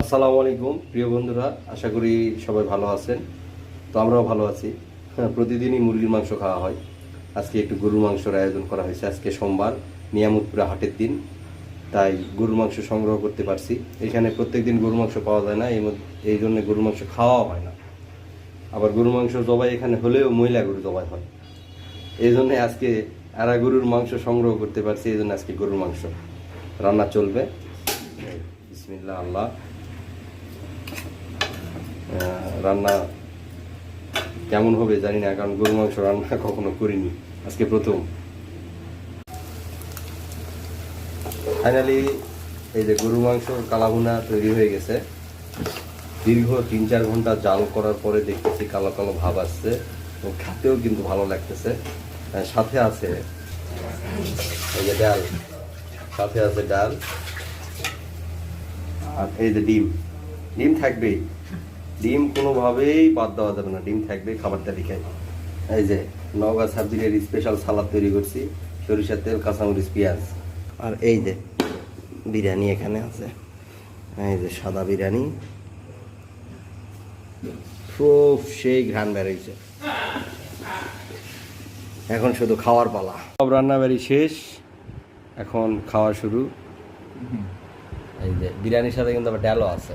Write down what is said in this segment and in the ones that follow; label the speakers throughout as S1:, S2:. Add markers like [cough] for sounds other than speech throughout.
S1: আসসালামু আলাইকুম প্রিয় বন্ধুরা আশা করি সবাই ভালো আছেন। তো আমরাও ভালো আছি। হ্যাঁ, প্রতিদিনই মুরগির মাংস খাওয়া হয়। আজকে একটু গরুর মাংসের আয়োজন করা হয়েছে। আজকে সোমবার নিয়ামতপুরা হাটের দিন। তাই গরুর মাংস সংগ্রহ করতে পারছি। এখানে প্রত্যেকদিন গরুর মাংস পাওয়া যায় না এই এই জন্য গরুর মাংস খাওয়া হয় না। আবার গরুর মাংস জবাই এখানে হলেও মহিলা গরু জবাই হয়। এই জন্যে আজকে আরা গরুর মাংস সংগ্রহ করতে পারছি। এই জন্য আজকে গরুর মাংস রান্না চলবে। বিসমিল্লাহ আল্লাহ। রান্না কেমন হবে জানি না, কারণ গরু মাংস রান্না [laughs] কখনো করিনি। আজকে প্রথম। ফাইনালি এই যে গরু মাংস কালাভুনা তৈরি হয়ে গেছে। দীর্ঘ তিন চার ঘণ্টা জাল করার পরে দেখতেছি কালো কালো ভাব আসছে। এবং খেতেও কিন্তু ভালো লাগতেছে। সাথে আছে এই যে ডাল। সাথে আছে ডাল। আর এই যে ডিম। ডিম থাকবেই। ডিম কোনোভাবেই বাদ দেওয়া যাবে না, ডিম থাকবে খাবার তালিকায় এই যে, নওগাঁ সাবজিনের স্পেশাল সালাদ তৈরি করছি, সরিষার তেল, কাঁচামরিচ, পেঁয়াজ। আর এই যে, বিরিয়ানি এখানে আছে। এই যে সাদা বিরিয়ানি। খুব সেই ঘ্রাণ বেরোইছে এখন শুধু খাওয়ার পালা। সব রান্না বাড়ি শেষ। এখন খাওয়া শুরু। এই যে, বিরিয়ানির সাথে কিন্তু আবার ডালও আছে,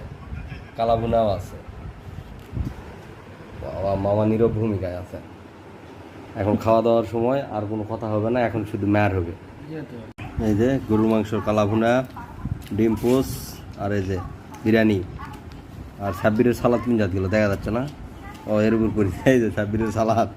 S1: কালাভুনাও আছে। বাবা, মামা নীরব ভূমিকায় আছে এখন খাওয়া দাওয়ার সময় আর কোনো কথা হবে না, এখন শুধু ম্যার হবে। এই যে গরুর মাংস কালাভুনা ডিম পোস, আর এই যে বিরিয়ানি, আর সাব্বিরের সালাদ তিন জাতগুলো? দেখা যাচ্ছে না? ও এর উপর করি এই যে সাব্বিরের সালাদ।